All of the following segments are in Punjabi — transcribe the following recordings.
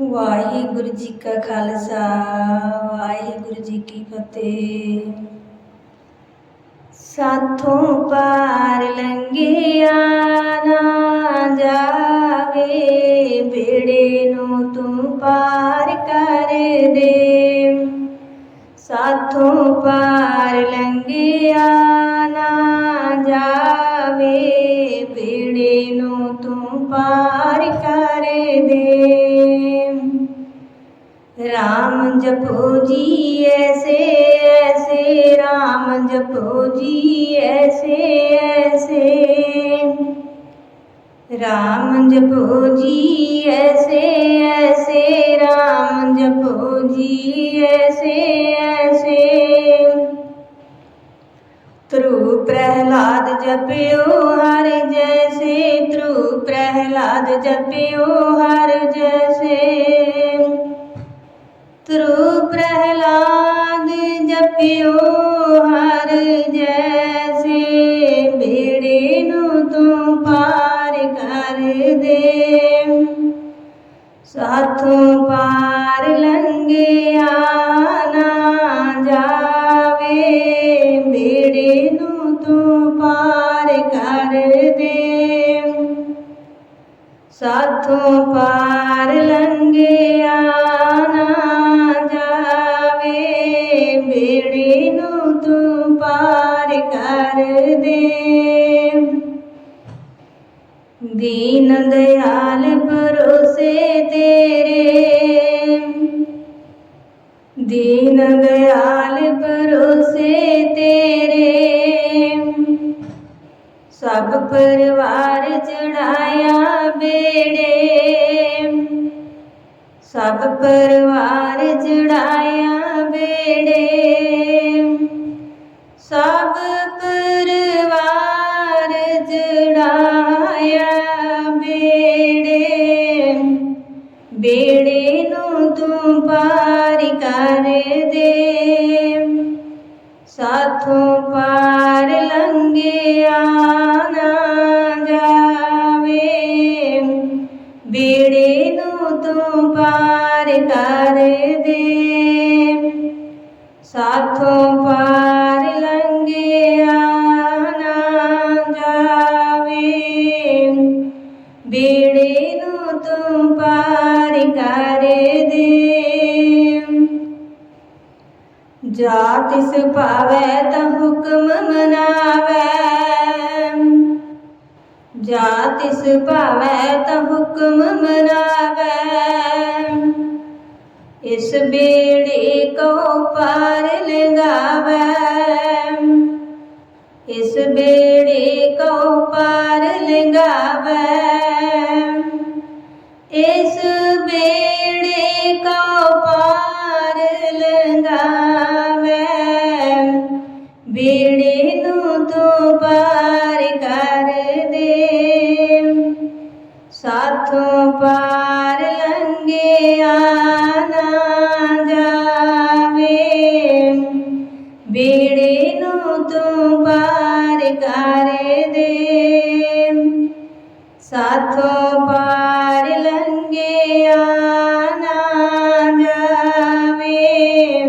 ਵਾਹਿਗੁਰੂ ਜੀ ਕਾ ਖਾਲਸਾ, ਵਾਹਿਗੁਰੂ ਜੀ ਕੀ ਫਤਿਹ। ਸਾਥੋਂ ਪਾਰ ਲੰਘਿਆ ਨਾ ਜਾਵੇ ਬੇੜੇ ਨੂੰ ਤੂੰ ਪਾਰ ਕਰ ਦੇ। ਸਾਥੋਂ ਪਾਰ ਲੰਘਿਆ ਨਾ ਰਾਮ ਜਪੋ ਜੀ ਐਸੇ ਐਸੇ, ਰਾਮ ਜਪੋ ਜੀ ਐਸੇ ਐਸੇ। ਰਾਮ ਜਪੋ ਜੀ ਐਸੇ ਐਸੇ, ਰਾਮ ਜਪੋ ਜੀ ਐਸੇ ਐਸੇ। ਧਰੂ ਪ੍ਰਹਿਲਾਦ ਜਪਿਓ ਹਰ ਜੈਸੇ, ਧਰੂ ਪ੍ਰਹਿਲਾਦ ਜਪਿਓ ਹਰ ਜੈਸੇ। ਧਰੂ ਪ੍ਰਹਲਾਦ, ਜਪਿਓ ਹਰ ਜੈਸੇ ਬੇੜੇ ਨੂੰ ਤੂੰ ਪਾਰ ਕਰ ਦੇ। ਸਾਥੋਂ ਪਾਰ ਲੰਘਿਆ ਨਾ ਜਾਵੇ ਬੇੜੇ ਨੂੰ ਤੂੰ ਪਾਰ ਕਰ ਦੇ। ਸਾਥੋਂ ਪਾਰ ਲੰਘਿਆ दे दीन दयाल भरोसे तेरे दीन दयाल भरोसे तेरे सब परिवार चढ़ाया बेड़े सब परिवार चढ़ाया बेड़े ਪਾਰ ਕਰ ਦੇ। ਸਾਥੋਂ ਪਾਰ ਲੰਘਿਆ ਨਾ ਜਾਵੇ। ਬੇੜੇ ਨੂੰ ਤੂੰ ਪਾਰ ਕਰ ਦੇ। ਸਾਥੋਂ ਪਾਰ ਲੰਘਿਆ ਨਾ ਜਾਵੇ। ਬੇੜੇ ਨੂੰ ਤੂੰ ਪਾਰ ਕਰ ਦੇ। ਜਾ ਤਿਸ ਭਾਵੈ ਤਾ ਹੁਕਮ ਮਨਾਵੈ। ਜਾ ਤਿਸ ਭਾਵੈ ਤਾ ਹੁਕਮ ਮਨਾਵੈ। ਇਸ ਬੇੜੇ ਕੋ ਪਾਰ ਲੰਘਾਵੈ। ਇਸ ਬੇੜੇ ਕੋ ਪਾਰ ਲੰਘਾਵੈ। ਬੇੜੇ ਨੂੰ ਤੂੰ ਪਾਰ ਕਰ ਦੇ। ਸਾਥੋਂ ਪਾਰ ਲੰਘਿਆ ਨਾ ਜਾਵੇ।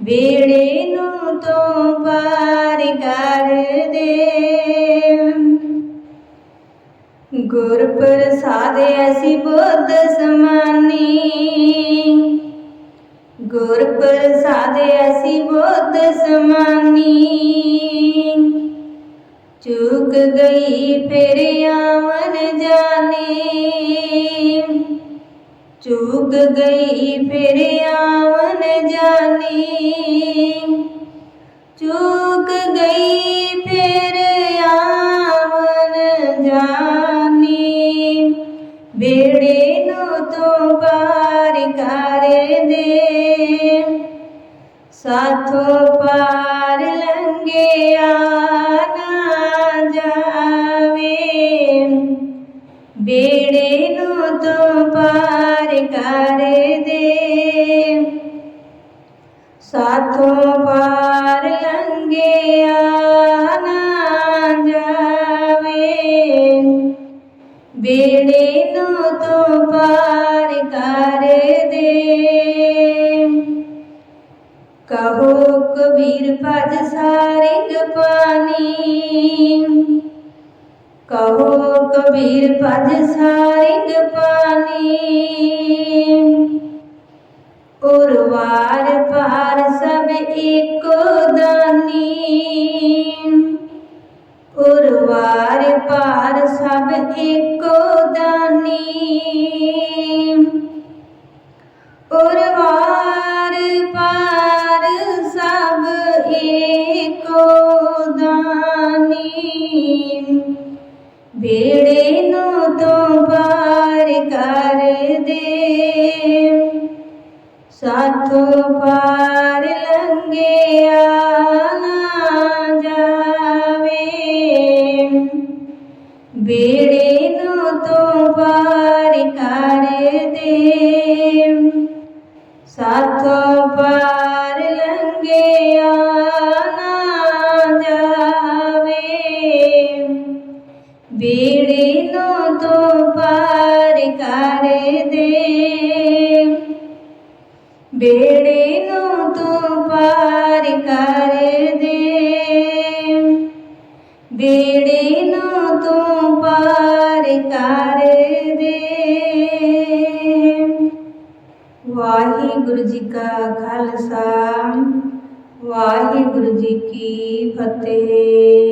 ਬੇੜੇ ਨੂੰ ਤੂੰ ਪਾਰ ਕਰ ਦੇ। ਗੁਰ ਪ੍ਰਸਾਦ ਅਸੀਂ ਬੁੱਧ ਸਮਾਨੀ। ਗੁਰ ਪ੍ਰਸਾਦ ਅਸੀਂ ਬੁੱਧ ਸਮਾਨੀ। ਚੁੱਕ ਗਈ ਫਿਰ ਆਵਨ ਜਾਣੀ ਚੁੱਕ ਗਈ ਫਿਰ ਆਵਨ ਜਾਣੀ ਚੁੱਕ ਗਈ ਪਾਰ ਲੰਘਿਆ ਨਾ ਜਾਵੇ ਬੇੜੇ ਨੂੰ ਤੂੰ ਪਾਰ ਕਰ ਦੇ ਸਾਥੋਂ ਪਾਰ ਲੰਘਿਆ ਨਾ ਜਾਵੇ ਬੇੜੇ ਕਬੀਰ ਭਜ ਸਾਰਿੰਗ ਪਾਣੀ। ਕਹੋ ਕਬੀਰ ਭਜ ਸਾਰਿੰਗ ਪਾਣੀ। ਉਰ ਬੇੜੇ ਨੂੰ ਤੋਂ ਪਾਰ ਕਰ ਦੇ। ਸਾਥੋਂ ਪਾਰ ਲੰਘਿਆ ਨਾ ਜਾਵੇ। ਬੇੜੇ ਨੂੰ ਤੋਂ ਬੇੜੇ ਨੂੰ ਤੂੰ ਪਾਰ ਕਰ ਦੇ। ਬੇੜੇ ਨੂੰ ਤੂੰ ਪਾਰ ਕਰ ਦੇ। ਵਾਹਿਗੁਰੂ ਜੀ ਕਾ ਖਾਲਸਾ, ਵਾਹਿਗੁਰੂ ਜੀ ਕੀ ਫਤਿਹ।